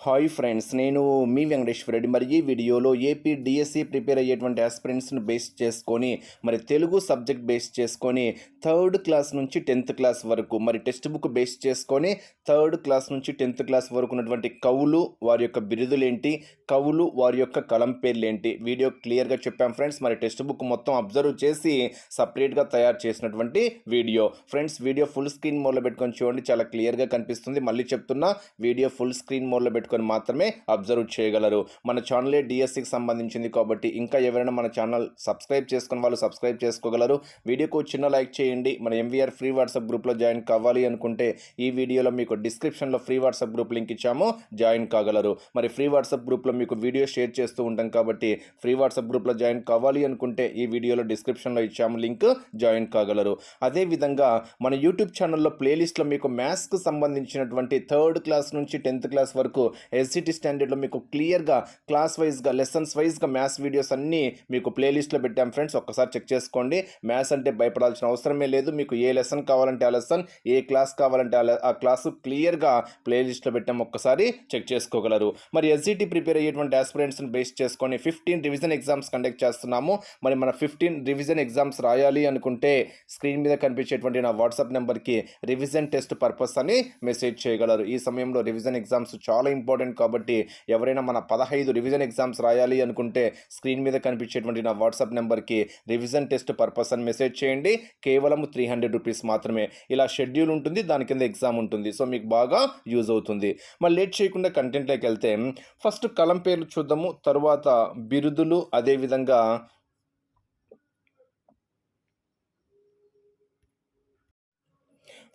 Hi friends నేను మీ వెంకటేశ్వర రెడ్డి మరి ఈ వీడియోలో ఏపీ డిఎస్సి ప్రిపేర్ అయ్యేటువంటి ఆస్పిరెంట్స్ను బేస్ చేసుకొని మరి తెలుగు సబ్జెక్ట్ బేస్ చేసుకొని థర్డ్ క్లాస్ నుంచి టెన్త్ క్లాస్ వరకు మరి టెక్స్ట్ బుక్ బేస్ చేసుకొని థర్డ్ క్లాస్ నుంచి టెన్త్ క్లాస్ వరకు ఉన్నటువంటి కవులు వారి యొక్క బిరుదులేంటి కవులు వారి యొక్క కలం పేర్లేంటి వీడియో క్లియర్గా చెప్పాం ఫ్రెండ్స్ మరి టెక్స్ట్ బుక్ మొత్తం అబ్జర్వ్ చేసి సపరేట్గా తయారు చేసినటువంటి video. Friends video full screen మోడ్లో పెట్టుకొని చూడండి చాలా క్లియర్గా కనిపిస్తుంది. మళ్ళీ చెప్తున్నా వీడియో ఫుల్ స్క్రీన్ మోడ్లో పెట్టుకొని మాత్రమే అబ్జర్వ్ చేయగలరు. మన ఛానలే డిఎస్సికి సంబంధించింది కాబట్టి ఇంకా ఎవరైనా మన ఛానల్ సబ్స్క్రైబ్ చేసుకుని వాళ్ళు సబ్స్క్రైబ్ చేసుకోగలరు. వీడియోకు చిన్న లైక్ చేయండి. మన ఎంవీఆర్ ఫ్రీ వాట్సాప్ గ్రూప్లో జాయిన్ కావాలి అనుకుంటే ఈ వీడియోలో మీకు డిస్క్రిప్షన్లో ఫ్రీ వాట్సాప్ గ్రూప్ లింక్ ఇచ్చాము. జాయిన్ కాగలరు. మరి ఫ్రీ వాట్సాప్ గ్రూప్లో మీకు వీడియో షేర్ చేస్తూ ఉంటాం కాబట్టి ఫ్రీ వాట్సాప్ గ్రూప్లో జాయిన్ కావాలి అనుకుంటే ఈ వీడియోలో డిస్క్రిప్షన్లో ఇచ్చాము లింక్ జాయిన్ కాగలరు. అదేవిధంగా మన యూట్యూబ్ ఛానల్లో ప్లేలిస్ట్లో మీకు మ్యాథ్స్కి సంబంధించినటువంటి థర్డ్ క్లాస్ నుంచి టెన్త్ క్లాస్ వరకు ఎస్సిటీ స్టాండర్డ్లో మీకు క్లియర్గా క్లాస్ వైజ్గా లెసన్స్ వైజ్గా మ్యాథ్స్ వీడియోస్ అన్నీ మీకు ప్లేలిస్ట్లో పెట్టాం ఫ్రెండ్స్ ఒక్కసారి చెక్ చేసుకోండి. మ్యాథ్స్ అంటే భయపడాల్సిన అవసరమే లేదు. మీకు ఏ లెసన్ కావాలంటే ఆ లెసన్ ఏ క్లాస్ కావాలంటే ఆ ఆ క్లాసు క్లియర్గా ప్లేలిస్ట్లో పెట్టాం. ఒక్కసారి చెక్ చేసుకోగలరు. మరి ఎస్జిటి ప్రిపేర్ అయ్యేటువంటి ఆస్పిరెంట్స్ని బేస్ చేసుకొని ఫిఫ్టీన్ రివిజన్ ఎగ్జామ్స్ కండక్ట్ చేస్తున్నాము. మరి మన ఫిఫ్టీన్ రివిజన్ ఎగ్జామ్స్ రాయాలి అనుకుంటే స్క్రీన్ మీద కనిపించేటువంటి నా వాట్సాప్ నెంబర్కి రివిజన్ టెస్ట్ పర్పస్ అని మెసేజ్ చేయగలరు. ఈ సమయంలో రివిజన్ ఎగ్జామ్స్ చాలా ఇంపార్టెంట్ ఇంపార్టెంట్ కాబట్టి ఎవరైనా మన పదహైదు రివిజన్ ఎగ్జామ్స్ రాయాలి అనుకుంటే స్క్రీన్ మీద కనిపించేటువంటి నా వాట్సాప్ నెంబర్కి రివిజన్ టెస్ట్ పర్పస్ అని మెసేజ్ చేయండి. కేవలం త్రీ హండ్రెడ్ రూపీస్ మాత్రమే. ఇలా షెడ్యూల్ ఉంటుంది దాని కింద ఎగ్జామ్ ఉంటుంది. సో మీకు బాగా యూజ్ అవుతుంది. మరి లేట్ చేయకుండా కంటెంట్లోకి వెళ్తే ఫస్ట్ కలం పేర్లు చూద్దాము. తర్వాత బిరుదులు అదేవిధంగా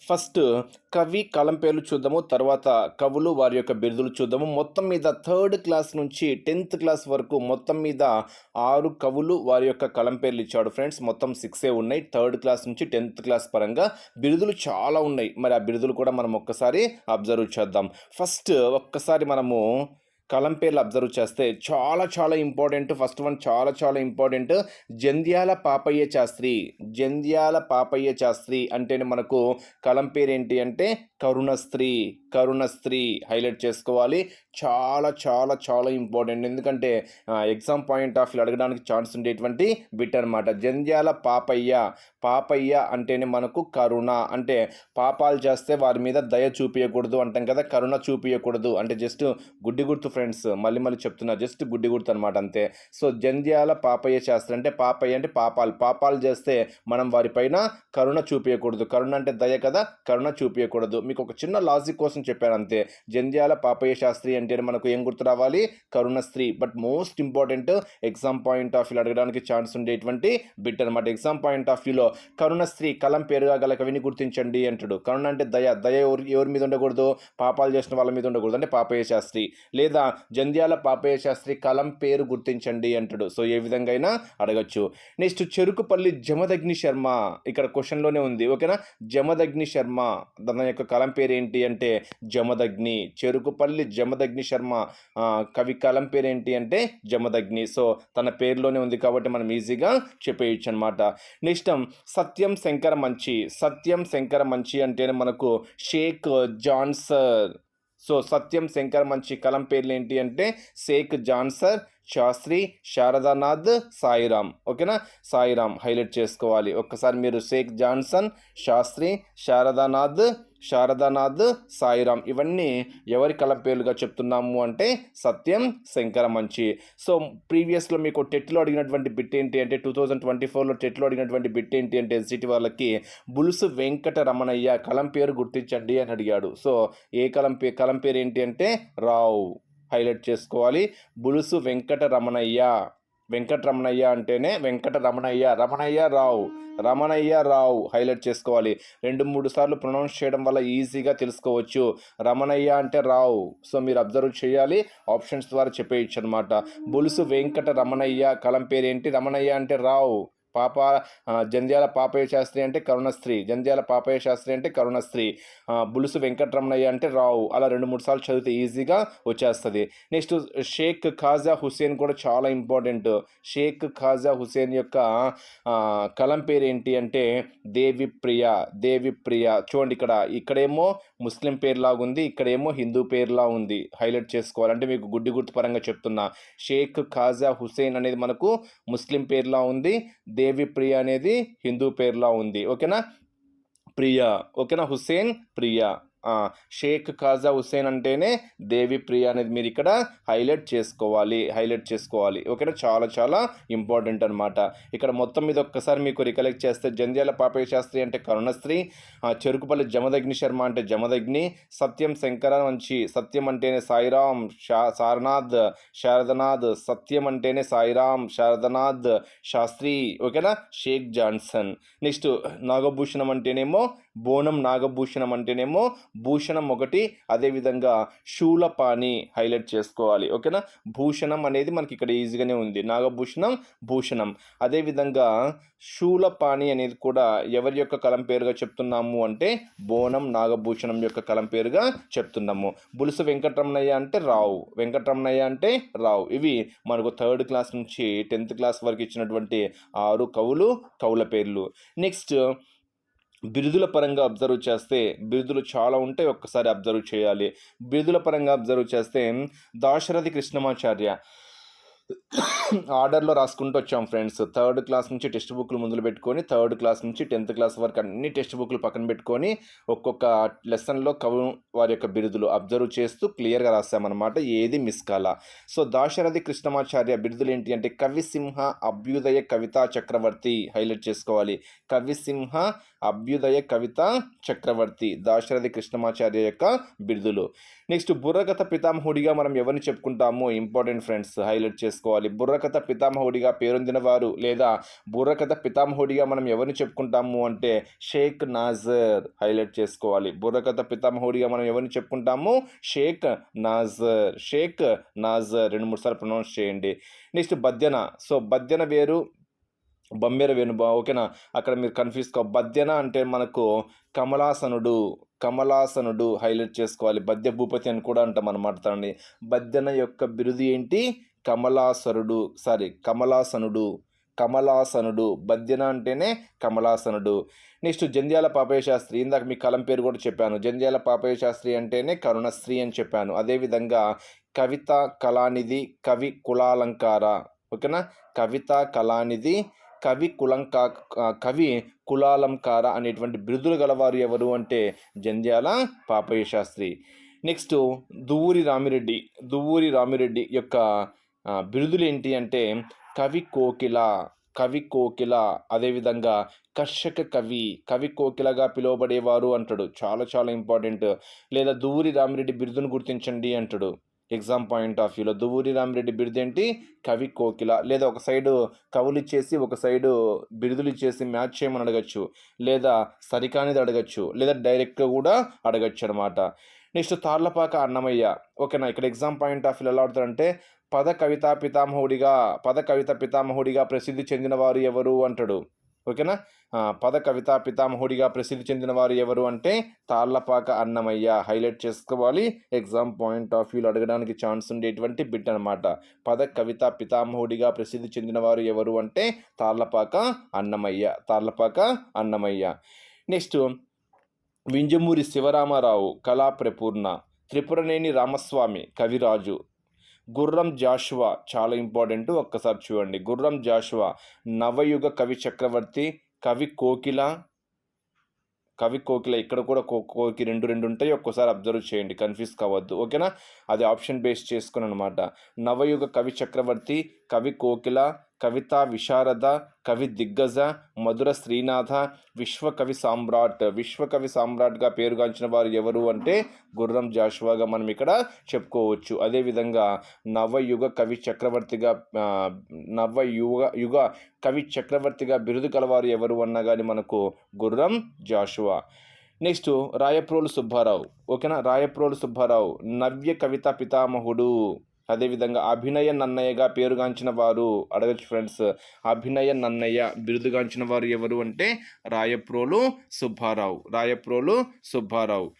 ఫస్ట్ కవి కలం పేర్లు చూద్దాము తర్వాత కవులు వారి యొక్క బిరుదులు చూద్దాము. మొత్తం మీద థర్డ్ క్లాస్ నుంచి టెన్త్ క్లాస్ వరకు మొత్తం మీద ఆరు కవులు వారి యొక్క కలం పేర్లు ఇచ్చాడు ఫ్రెండ్స్. మొత్తం సిక్సే ఉన్నాయి. థర్డ్ క్లాస్ నుంచి టెన్త్ క్లాస్ పరంగా బిరుదులు చాలా ఉన్నాయి. మరి ఆ బిరుదులు కూడా మనం ఒక్కసారి అబ్జర్వ్ చేద్దాం. ఫస్ట్ ఒక్కసారి మనము కలం పేర్లు అబ్జర్వ్ చేస్తే చాలా చాలా ఇంపార్టెంట్. ఫస్ట్ వన్ చాలా చాలా ఇంపార్టెంట్. జంధ్యాల పాపయ్య శాస్త్రి. జంధ్యాల పాపయ్య శాస్త్రి అంటేనే మనకు కలం పేరు ఏంటి అంటే కరుణస్త్రీ కరుణస్త్రీ హైలైట్ చేసుకోవాలి. చాలా చాలా చాలా ఇంపార్టెంట్ ఎందుకంటే ఎగ్జామ్ పాయింట్ ఆఫ్ వ్యూ అడగడానికి ఛాన్స్ ఉండేటువంటి బిట్ అనమాట జంధ్యాల పాపయ్య. పాపయ్య అంటేనే మనకు కరుణ. అంటే పాపాలు చేస్తే వారి మీద దయ చూపించకూడదు అంటాం కదా. కరుణ చూపించకూడదు అంటే జస్ట్ గుడ్డి గుర్తు ఫ్రెండ్స్ మళ్ళీ మళ్ళీ చెప్తున్నా జస్ట్ గుడ్డి గుర్తు అనమాట అంతే. సో జంధ్యాల పాపయ్య శాస్త్రం అంటే పాపయ్య అంటే పాపాలు. పాపాలు చేస్తే మనం వారిపైన కరుణ చూపించకూడదు కరుణ అంటే దయ కదా. కరుణ చూపించకూడదు మీకు ఒక చిన్న లాజిక్ కోసం చెప్పాను అంతే. జంధ్యాల పాపయ్య శాస్త్రి అంటే మనకు ఏం గుర్తు రావాలి? Karuna Sri. But most important exam point of view అడగడానికి ఛాన్స్ ఉండేటువంటి బిట్ అనమాట ఎగ్జామ్ పాయింట్ ఆఫ్ వ్యూలో కరుణ స్త్రీ కలం పేరుగా గల కవిని గుర్తించండి అంటాడు. కరుణ అంటే దయ. దయ ఎవరు ఎవరి మీద ఉండకూడదు? పాపాలు చేసిన వాళ్ళ మీద ఉండకూడదు. అంటే పాపయ్య శాస్త్రి లేదా జంధ్యాల పాపయ్య శాస్త్రి కలం పేరు గుర్తించండి అంటాడు. సో ఏ విధంగా అయినా అడగచ్చు. నెక్స్ట్ చెరుకుపల్లి జమదగ్ని శర్మ. ఇక్కడ క్వశ్చన్లోనే ఉంది. ఓకేనా? జమదగ్ని శర్మ. దాని యొక్క కలం పేరు ఏంటి అంటే జమదగ్ని. చెరుకుపల్లి జమదగ్ని శర్మ కవి కలం పేరు ఏంటి అంటే జమదగ్ని. సో తన పేరులోనే ఉంది కాబట్టి మనం ఈజీగా చెప్పేయచ్చు అనమాట నెక్స్ట్ సత్యం శంకర మంచి. సత్యం శంకర మంచి అంటేనే మనకు Shake Johnson so Satyam Shankar Manchi కలం పేర్లు ఏంటి అంటే షేక్ జాన్సర్ శాస్త్రి శారదానాథ్ సాయిరామ్. ఓకేనా? సాయిరామ్ హైలైట్ చేసుకోవాలి. ఒక్కసారి మీరు షేక్ జాన్సన్ శాస్త్రి శారదానాథ్ శారదానాథ్ సాయిరామ్ ఇవన్నీ ఎవరి కలం పేర్లుగా చెప్తున్నాము అంటే సత్యం శంకర మంచి సో ప్రీవియస్లో మీకు టెట్లో అడిగినటువంటి బిట్ ఏంటి అంటే టూ థౌజండ్ ట్వంటీ ఫోర్లో టెట్లో అడిగినటువంటి బిట్ ఏంటి అంటే ఎన్సిటీ వాళ్ళకి బులుసు వెంకట రమణయ్య కలం పేరు గుర్తించండి అని అడిగాడు. సో ఏ కలం పే కలం పేరు ఏంటి అంటే రావు. హైలైట్ చేసుకోవాలి. బులుసు వెంకట రమణయ్య వెంకట రమణయ్య అంటేనే వెంకట రమణయ్య రమణయ్య రావు రమణయ్య రావు హైలైట్ చేసుకోవాలి. రెండు మూడు సార్లు ప్రొనౌన్స్ చేయడం వల్ల ఈజీగా తెలుసుకోవచ్చు. రమణయ్య అంటే రావు. సో మీరు అబ్జర్వ్ చేయాలి. ఆప్షన్స్ ద్వారా చెప్పేయచ్చు అనమాట బులుసు వెంకట రమణయ్య కలం పేరు ఏంటి రమణయ్య అంటే రావు. పాప జంధ్యాల పాపయ్య శాస్త్రి అంటే కరుణశ్రీ. జంధ్యాల పాపయ్య శాస్త్రి అంటే కరుణశ్రీ. బులుసు వెంకటరమణయ్య అంటే రావు. అలా రెండు మూడు సార్లు చదివితే ఈజీగా వచ్చేస్తుంది. నెక్స్ట్ షేక్ ఖాజా హుస్సేన్ కూడా చాలా ఇంపార్టెంట్. షేక్ ఖాజా హుస్సేన్ యొక్క కలం పేరు ఏంటి అంటే దేవి ప్రియ దేవి ప్రియ. చూడండి ఇక్కడ ఇక్కడేమో ముస్లిం పేరులాగా ఉంది ఇక్కడేమో హిందూ పేరులా ఉంది. హైలైట్ చేసుకోవాలంటే మీకు గుడ్డి గుర్తు పరంగా చెప్తున్నా. షేక్ ఖాజా హుస్సేన్ అనేది మనకు ముస్లిం పేరులా ఉంది దేవి ప్రియ అనేది హిందూ పేరులా ఉంది. ఓకేనా? ప్రియా. ఓకేనా? హుస్సేన్ ప్రియా. షేక్ ఖాజా హుస్సేన్ అంటేనే దేవి ప్రియ అనేది మీరు ఇక్కడ హైలైట్ చేసుకోవాలి హైలైట్ చేసుకోవాలి. ఓకేనా? చాలా చాలా ఇంపార్టెంట్ అనమాట ఇక్కడ మొత్తం మీద ఒక్కసారి మీకు రికలెక్ట్ చేస్తే జంధ్యాల పాపయ్య శాస్త్రి అంటే కరుణశ్రీ చెరుకుపల్లి జమదగ్ని శర్మ అంటే జమదగ్ని సత్యం శంకర నుంచి సత్యం అంటేనే సాయిరామ్ షా సారనాథ్ శారదనాథ్ సత్యం అంటేనే సాయిరామ్ శారదనాథ్ శాస్త్రి ఓకేనా? షేక్ జాన్సన్. నెక్స్ట్ నాగభూషణం అంటేనేమో బోనం నాగభూషణం అంటేనేమో భూషణం ఒకటి అదేవిధంగా శూలపాణి హైలైట్ చేసుకోవాలి. ఓకేనా? భూషణం అనేది మనకి ఇక్కడ ఈజీగానే ఉంది. నాగభూషణం భూషణం. అదేవిధంగా శూలపాణి అనేది కూడా ఎవరి యొక్క కలం పేరుగా చెప్తున్నాము అంటే బోనం నాగభూషణం యొక్క కలం పేరుగా చెప్తున్నాము. బులుసు వెంకటరమణయ్య అంటే రావు. వెంకటరమణయ్య అంటే రావు. ఇవి మనకు థర్డ్ క్లాస్ నుంచి టెన్త్ క్లాస్ వరకు ఇచ్చినటువంటి ఆరు కవులు కవుల పేర్లు. నెక్స్ట్ బిరుదుల పరంగా అబ్జర్వ్ చేస్తే బిరుదులు చాలా ఉంటాయి ఒక్కసారి అబ్జర్వ్ చేయాలి. బిరుదుల పరంగా అబ్జర్వ్ చేస్తే దాశరథి కృష్ణమాచార్య ఆర్డర్లో రాసుకుంటూ వచ్చాం ఫ్రెండ్స్. థర్డ్ క్లాస్ నుంచి టెక్స్ట్ బుక్లు ముందులు పెట్టుకొని థర్డ్ క్లాస్ నుంచి టెన్త్ క్లాస్ వరకు అన్ని టెక్స్ట్ బుక్లు పక్కన పెట్టుకొని ఒక్కొక్క లెసన్లో కవు వారి యొక్క బిరుదులు అబ్జర్వ్ చేస్తూ క్లియర్గా రాసామన్నమాట ఏది మిస్ కాల. సో దాశరథి కృష్ణమాచార్య బిరుదులు ఏంటి అంటే కవిసింహ అభ్యుదయ కవితా చక్రవర్తి హైలైట్ చేసుకోవాలి. కవిసింహ అభ్యుదయ కవిత చక్రవర్తి దాశరథి కృష్ణమాచార్య యొక్క బిరుదులు. నెక్స్ట్ బుర్రగత పితామహుడిగా మనం ఎవరిని చెప్పుకుంటామో? ఇంపార్టెంట్ ఫ్రెండ్స్ హైలైట్ చేసుకోవాలి. బుర్రకథ పితామహుడిగా పేరొందిన వారు లేదా బుర్రకథ పితామహుడిగా మనం ఎవరిని చెప్పుకుంటాము అంటే షేక్ నాజర్ హైలైట్ చేసుకోవాలి. బుర్రకథ పితామహుడిగా మనం ఎవరిని చెప్పుకుంటాము? షేక్ నాజర్. షేక్ నాజర్ రెండు మూడు సార్లు ప్రొనౌన్స్ చేయండి. నెక్స్ట్ బద్యన సో బద్యన వేరు బొమ్మెర వేణుబా ఓకేనా? అక్కడ మీరు కన్ఫ్యూజ్ కా బద్యన అంటే మనకు కమలాసనుడు కమలాసనుడు హైలైట్ చేసుకోవాలి. బద్య భూపతి అని కూడా అంటాం అనమాట తనని బద్యన యొక్క బిరుదు ఏంటి? కమలాసరుడు సారీ కమలాసనుడు కమలాసనుడు బద్యన అంటేనే కమలాసనుడు. నెక్స్ట్ జంధ్యాల పాపయ్య శాస్త్రి ఇందాక మీ కలం పేరు కూడా చెప్పాను. జంధ్యాల పాపయ్య శాస్త్రి అంటేనే కరుణశ్రీ అని చెప్పాను. అదేవిధంగా కవిత కళానిధి కవి కులాలంకార ఓకేనా? కవిత కళానిధి కవి కులంకా కవి కులాలంకార అనేటువంటి బిరుదులు గలవారు ఎవరు అంటే జంధ్యాల పాపయ్య శాస్త్రి నెక్స్ట్ దువ్వూరి రామిరెడ్డి దువ్వూరి రామిరెడ్డి యొక్క బిరుదులు ఏంటి అంటే కవి కోకిల కవి కోకిల అదేవిధంగా కర్షక కవి కవి కోకిలగా పిలువబడేవారు అంటాడు. చాలా చాలా ఇంపార్టెంట్. లేదా దువ్వూరి రామిరెడ్డి బిరుదును గుర్తించండి అంటాడు. ఎగ్జామ్ పాయింట్ ఆఫ్ వ్యూలో దువ్వూరి రామిరెడ్డి బిరుదు ఏంటి? కవి కోకిల. లేదా ఒక సైడు కవులు ఇచ్చేసి ఒక సైడు బిరుదులు ఇచ్చేసి మ్యాచ్ చేయమని అడగచ్చు. లేదా సరికానిది అడగచ్చు. లేదా డైరెక్ట్గా కూడా అడగచ్చు అనమాట నెక్స్ట్ తార్లపాక అన్నమయ్య. ఓకేనా ఇక్కడ ఎగ్జామ్ పాయింట్ ఆఫ్ వ్యూ ఎలా ఆడుతారంటే పద కవితా పితామహుడిగా పద కవిత పితామహుడిగా ప్రసిద్ధి చెందిన వారు ఎవరు? అంటాడు. ఓకేనా పద కవితా పితామహుడిగా ప్రసిద్ధి చెందిన వారు ఎవరు? అంటే తాళ్ళపాక అన్నమయ్య. హైలైట్ చేసుకోవాలి. ఎగ్జామ్ పాయింట్ ఆఫ్ వ్యూలో అడగడానికి ఛాన్స్ ఉండేటువంటి బిట్ అనమాట పద కవిత పితామహుడిగా ప్రసిద్ధి చెందినవారు ఎవరు అంటే తాళ్ళపాక అన్నమయ్య. తాళ్ళపాక అన్నమయ్య. నెక్స్ట్ వింజమూరి శివరామారావు కళా ప్రపూర్ణ త్రిపురనేని రామస్వామి కవిరాజు. గుర్రం జాషువా చాలా ఇంపార్టెంట్ ఒక్కసారి చూడండి. గుర్రం జాషువా నవయుగ కవి చక్రవర్తి కవి కోకిల కవి కోకిల ఇక్కడ కూడా కో కోకి రెండు రెండు ఉంటాయి. ఒక్కసారి అబ్జర్వ్ చేయండి. కన్ఫ్యూజ్ కావద్దు. ఓకేనా? అది ఆప్షన్ బేస్ చేసుకుని అనమాట నవయుగ కవి చక్రవర్తి కవి కోకిల కవితా విశారద కవి దిగ్గజ మధుర శ్రీనాథ విశ్వకవి సామ్రాట్. విశ్వకవి సామ్రాట్గా పేరుగాంచిన వారు ఎవరు అంటే గుర్రం జాషువాగా మనం ఇక్కడ చెప్పుకోవచ్చు. అదేవిధంగా నవయుగ కవి చక్రవర్తిగా నవయుగ యుగ కవి చక్రవర్తిగా బిరుదు కలవారు ఎవరు అన్నా కానీ మనకు గుర్రం జాషువా. నెక్స్ట్ రాయప్రోలు సుబ్బారావు. ఓకేనా? రాయప్రోలు సుబ్బారావు. నవ్య కవిత పితామహుడు. అదేవిధంగా అభినయ నన్నయ్యగా పేరుగాంచిన వారు అడగచ్చు ఫ్రెండ్స్ అభినయ నన్నయ్య బిరుదుగాంచిన వారు ఎవరు అంటే రాయప్రోలు సుబ్బారావు. రాయప్రోలు సుబ్బారావు.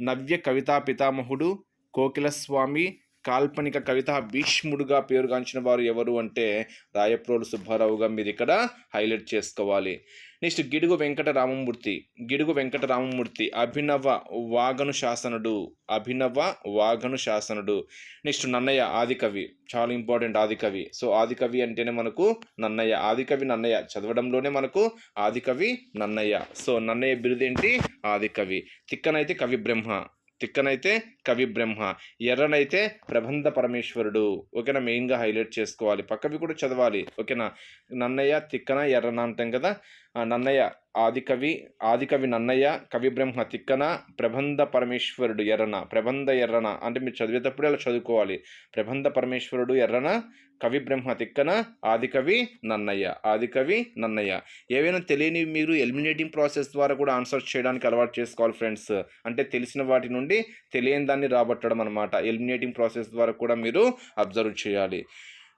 నవ్య కవితా పితామహుడు కోకిలస్వామి కాల్పనిక కవిత భీష్ముడుగా పేరుగాంచిన వారు ఎవరు అంటే రాయప్రోలు సుబ్బారావుగా మీరు ఇక్కడ హైలైట్ చేసుకోవాలి. నెక్స్ట్ గిడుగు వెంకట రామమూర్తి గిడుగు వెంకట రామమూర్తి అభినవ వాగను శాసనుడు. అభినవ వాగను శాసనుడు. నెక్స్ట్ నన్నయ్య ఆదికవి. చాలా ఇంపార్టెంట్ ఆదికవి. సో ఆదికవి అంటేనే మనకు నన్నయ్య. ఆదికవి నన్నయ్య. చదవడంలోనే మనకు ఆదికవి నన్నయ్య. సో నన్నయ్య బిరుదేంటి? ఆదికవి. తిక్కనైతే కవి బ్రహ్మ తిక్కనైతే కవి బ్రహ్మ ఎర్రనైతే ప్రబంధ పరమేశ్వరుడు. ఓకేనా? మెయిన్గా హైలైట్ చేసుకోవాలి. పక్కవి కూడా చదవాలి. ఓకేనా? నన్నయ్య తిక్కన ఎర్రన అంటాం కదా? ఆ నన్నయ్య ఆదికవి ఆదికవి నన్నయ్య కవి బ్రహ్మ తిక్కన ప్రబంధ పరమేశ్వరుడు ఎర్రన ప్రబంధ ఎర్రన అంటే మీరు చదివేటప్పుడు అలా చదువుకోవాలి. ప్రబంధ పరమేశ్వరుడు ఎర్రన కవి బ్రహ్మ తిక్కన ఆదికవి నన్నయ్య ఆదికవి నన్నయ్య. ఏవైనా తెలియని మీరు ఎలిమినేటింగ్ ప్రాసెస్ ద్వారా కూడా ఆన్సర్ చేయడానికి అలవాటు చేసుకోవాలి ఫ్రెండ్స్. అంటే తెలిసిన వాటి నుండి తెలియని దాన్ని రాబట్టడం అనమాట ఎలిమినేటింగ్ ప్రాసెస్ ద్వారా కూడా మీరు అబ్జర్వ్ చేయాలి.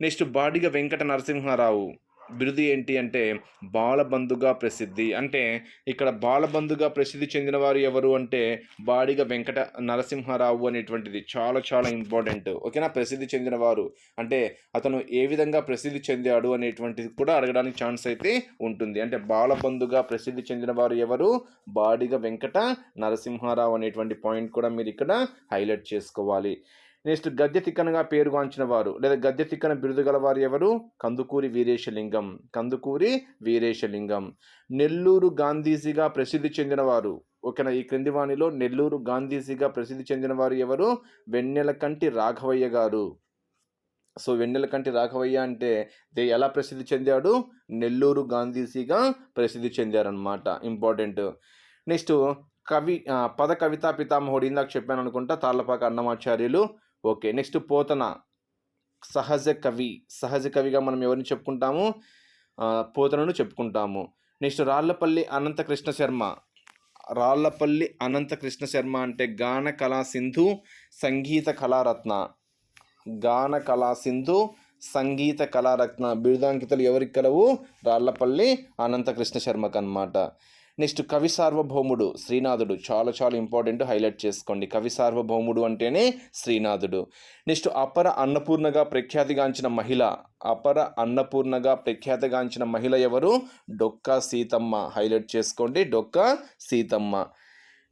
నెక్స్ట్ బాడిగ వెంకట నరసింహారావు. బిరుదు ఏంటి అంటే బాలబంధుగా ప్రసిద్ధి. అంటే ఇక్కడ బాలబంధుగా ప్రసిద్ధి చెందిన వారు ఎవరు అంటే బాడిగ వెంకట నరసింహారావు అనేటువంటిది. చాలా చాలా ఇంపార్టెంట్. ఓకేనా? ప్రసిద్ధి చెందిన వారు. అంటే అతను ఏ విధంగా ప్రసిద్ధి చెందాడు అనేటువంటిది కూడా అడగడానికి ఛాన్స్ అయితే ఉంటుంది. అంటే బాలబంధుగా ప్రసిద్ధి చెందిన వారు ఎవరు? బాడిగ వెంకట నరసింహారావు అనేటువంటి పాయింట్ కూడా మీరు ఇక్కడ హైలైట్ చేసుకోవాలి. నెక్స్ట్ గద్య తిక్కనగా పేరుగాంచిన వారు. లేదా గద్య తిక్కన బిరుదు గలవారు ఎవరు? కందుకూరి వీరేశలింగం. కందుకూరి వీరేశలింగం. నెల్లూరు గాంధీజీగా ప్రసిద్ధి చెందినవారు. ఓకేనా ఈ క్రింది వాణిలో నెల్లూరు గాంధీజీగా ప్రసిద్ధి చెందిన వారు ఎవరు? వెన్నెలకంటి రాఘవయ్య గారు. సో వెన్నెలకంటి రాఘవయ్య అంటే దే ఎలా ప్రసిద్ధి చెందాడు? నెల్లూరు గాంధీజీగా ప్రసిద్ధి చెందారనమాట ఇంపార్టెంట్. నెక్స్ట్ కవి పద కవితా పితామహుడు. ఇందాక చెప్పాను అనుకుంటా తాళ్ళపాక అన్నమాచార్యులు. Okay next Pothana. సహజ కవి. సహజ కవిగా మనం ఎవరిని చెప్పుకుంటాము? పోతనను చెప్పుకుంటాము. నెక్స్ట్ రాళ్ళపల్లి అనంత కృష్ణ శర్మ. రాళ్ళపల్లి అనంత కృష్ణ శర్మ అంటే గాన కళా సింధు సంగీత కళారత్న గాన కళా సింధు సంగీత కళారత్న బిరుదాంకితలు ఎవరికి కలవు? రాళ్ళపల్లి అనంత కృష్ణ శర్మకు అనమాట నెక్స్ట్ కవి సార్వభౌముడు శ్రీనాథుడు. చాలా చాలా ఇంపార్టెంట్ హైలైట్ చేసుకోండి. కవి సార్వభౌముడు అంటేనే శ్రీనాథుడు. నెక్స్ట్ అపర అన్నపూర్ణగా ప్రఖ్యాతిగాంచిన మహిళ. అపర అన్నపూర్ణగా ప్రఖ్యాతిగాంచిన మహిళ ఎవరు? డొక్కా సీతమ్మ. హైలైట్ చేసుకోండి. డొక్కా సీతమ్మ.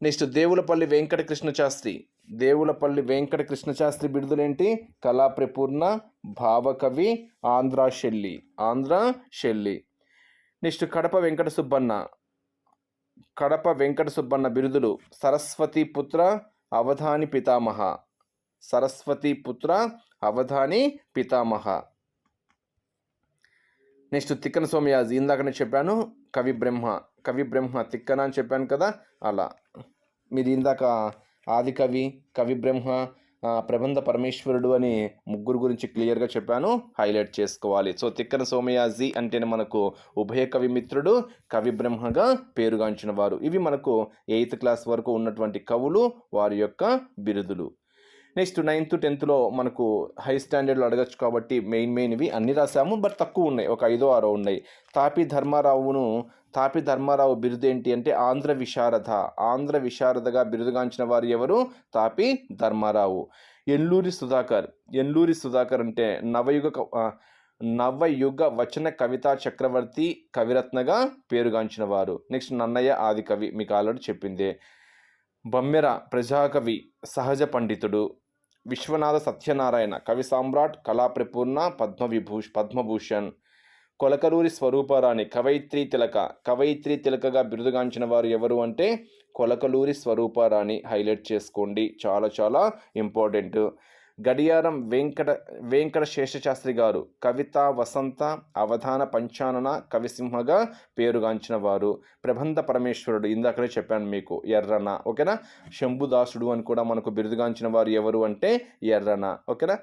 నెక్స్ట్ దేవులపల్లి వెంకటకృష్ణ శాస్త్రి. దేవులపల్లి వెంకట కృష్ణశాస్త్రి బిడుదలేంటి కళాప్రపూర్ణ భావకవి Andhra Shelley Andhra Shelley next Kadapa Venkata Subbanna. Kadapa Venkata Subbanna బిరుదులు సరస్వతి పుత్ర అవధాని పితామహ. సరస్వతి పుత్ర అవధాని పితామహ. నెక్స్ట్ తిక్కన సోమయాజి ఇందాకనే చెప్పాను కవి బ్రహ్మ. కవి బ్రహ్మ తిక్కన అని చెప్పాను కదా అలా. మీరు ఇందాక ఆది కవి కవి బ్రహ్మ ప్రబంధ పరమేశ్వరుడు అని ముగ్గురు గురించి క్లియర్గా చెప్పాను. హైలైట్ చేసుకోవాలి. సో తిక్కన సోమయాజి అంటేనే మనకు ఉభయ కవి మిత్రుడు కవి బ్రహ్మగా పేరుగాంచిన వారు ఇవి మనకు ఎయిత్ క్లాస్ వరకు ఉన్నటువంటి కవులు వారి యొక్క బిరుదులు. నెక్స్ట్ నైన్త్ టెన్త్లో మనకు హై స్టాండర్డ్లో అడగచ్చు కాబట్టి మెయిన్ మెయిన్ ఇవి అన్ని రాసాము. బట్ తక్కువ ఉన్నాయి. ఒక ఐదో ఆరో ఉన్నాయి. తాపి ధర్మారావును తాపి ధర్మారావు బిరుదు ఏంటి అంటే ఆంధ్ర విశారద. ఆంధ్ర విశారదగా బిరుదుగాంచిన వారు ఎవరు? తాపి ధర్మారావు. ఎల్లూరి సుధాకర్. ఎల్లూరి సుధాకర్ అంటే నవయుగ నవయుగ వచన కవితా చక్రవర్తి కవిరత్నగా పేరుగాంచిన వారు. నెక్స్ట్ నన్నయ్య ఆది కవి మీకు ఆల్రెడీ చెప్పిందే. బమ్మెర ప్రజాకవి సహజ పండితుడు. విశ్వనాథ సత్యనారాయణ కవి సామ్రాట్ కళాప్రపూర్ణ పద్మవిభూష్ పద్మభూషణ్ కొలకరూరి స్వరూపారాణి కవయిత్రి తిలక. కవయిత్రి తిలకగా బిరుదుగాంచిన వారు ఎవరు అంటే కొలకలూరి స్వరూపారాణి. హైలైట్ చేసుకోండి. చాలా చాలా ఇంపార్టెంట్. గడియారం వెంకట వెంకట శేషశాస్త్రి గారు కవిత వసంత అవధాన పంచానన కవిసింహగా పేరుగాంచిన వారు ప్రబంధ పరమేశ్వరుడు ఇందాకనే చెప్పాను మీకు ఎర్రన ఓకేనా? శంభుదాసుడు అని కూడా మనకు బిరుదుగాంచిన వారు ఎవరు అంటే ఎర్రన ఓకేనా?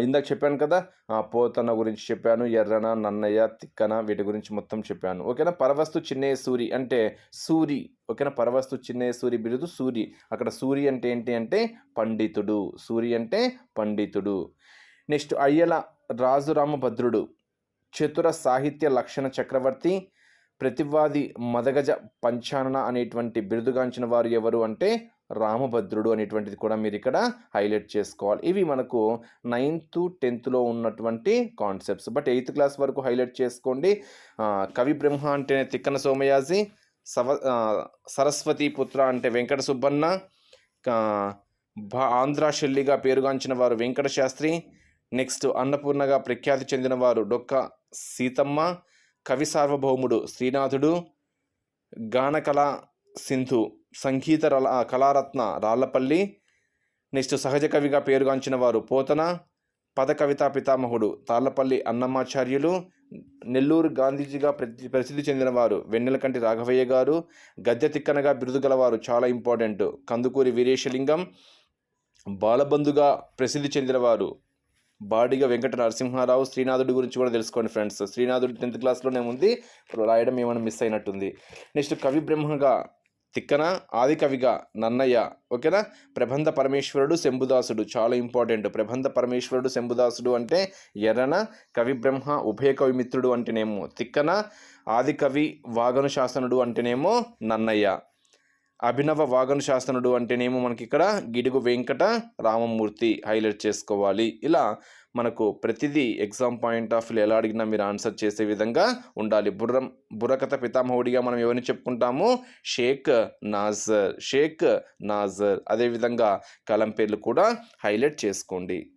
ఇందాక చెప్పాను కదా ఆ, పోతన గురించి చెప్పాను ఎర్రన నన్నయ్య తిక్కన వీటి గురించి మొత్తం చెప్పాను. ఓకేనా? పరవస్తు చిన్నయ్య సూరి అంటే సూరి. ఓకేనా? పరవస్తు చిన్నయ్య సూరి బిరుదు సూరి. అక్కడ సూరి అంటే ఏంటి అంటే పండితుడు. సూరి అంటే పండితుడు. నెక్స్ట్ అయ్యల రాజురామభద్రుడు చతుర సాహిత్య లక్షణ చక్రవర్తి. ప్రతివాది మదగజ పంచానన అనేటువంటి బిరుదుగాంచిన వారు ఎవరు అంటే రామభద్రుడు అనేటువంటిది కూడా మీరు ఇక్కడ హైలైట్ చేసుకోవాలి. ఇవి మనకు నైన్త్ టెన్త్లో ఉన్నటువంటి కాన్సెప్ట్స్. బట్ ఎయిత్ క్లాస్ వరకు హైలైట్ చేసుకోండి. కవి బ్రహ్మ అంటేనే తిక్కన సోమయాజి సవ సరస్వతి పుత్ర అంటే వెంకట సుబ్బన్న ఆంధ్ర శెల్లిగా పేరుగాంచిన వారు వెంకట శాస్త్రి నెక్స్ట్ అన్నపూర్ణగా ప్రఖ్యాతి చెందిన వారు డొక్క సీతమ్మ కవి సార్వభౌముడు శ్రీనాథుడు గానకళ సింధు సంగీత కళారత్న రాళ్ళపల్లి. నెక్స్ట్ సహజ కవిగా పేరుగాంచిన వారు పోతన. పద కవితా పితామహుడు తాళ్ళపల్లి అన్నమాచార్యులు. నెల్లూరు గాంధీజీగా ప్రతి ప్రసిద్ధి చెందిన వారు వెన్నెలకంటి రాఘవయ్య గారు. గద్దె తిక్కనగా బిరుదు గలవారు చాలా ఇంపార్టెంట్. కందుకూరి వీరేశలింగం. బాలబంధుగా ప్రసిద్ధి చెందినవారు బాడిగ వెంకట నరసింహారావు. శ్రీనాథుడి గురించి కూడా తెలుసుకోండి ఫ్రెండ్స్. శ్రీనాథుడు టెన్త్ క్లాస్లోనే ఉంది. రాయడం ఏమైనా మిస్ అయినట్టుంది. నెక్స్ట్ కవి బ్రహ్మగా తిక్కన ఆదికవిగా నన్నయ్య ఓకేనా? ప్రబంధ పరమేశ్వరుడు శంభుదాసుడు. చాలా ఇంపార్టెంట్. ప్రబంధ పరమేశ్వరుడు శంభుదాసుడు అంటే ఎర్రన కవి బ్రహ్మ ఉభయ కవి మిత్రుడు అంటేనేమో తిక్కన. ఆదికవి వాగను శాసనుడు అంటేనేమో నన్నయ్య. అభినవ వాగన శాసనుడు అంటేనేమో మనకి ఇక్కడ గిడుగు వెంకట రామమూర్తి హైలైట్ చేసుకోవాలి. ఇలా మనకు ప్రతిదీ ఎగ్జామ్ పాయింట్ ఆఫ్ ఎలా అడిగినా మీరు ఆన్సర్ చేసే విధంగా ఉండాలి. బుర్రం బుర్రకథ పితామహుడిగా మనం ఎవరిని చెప్పుకుంటాము? షేక్ నాజర్ షేక్ నాజర్. అదేవిధంగా కలం పేర్లు కూడా హైలైట్ చేసుకోండి.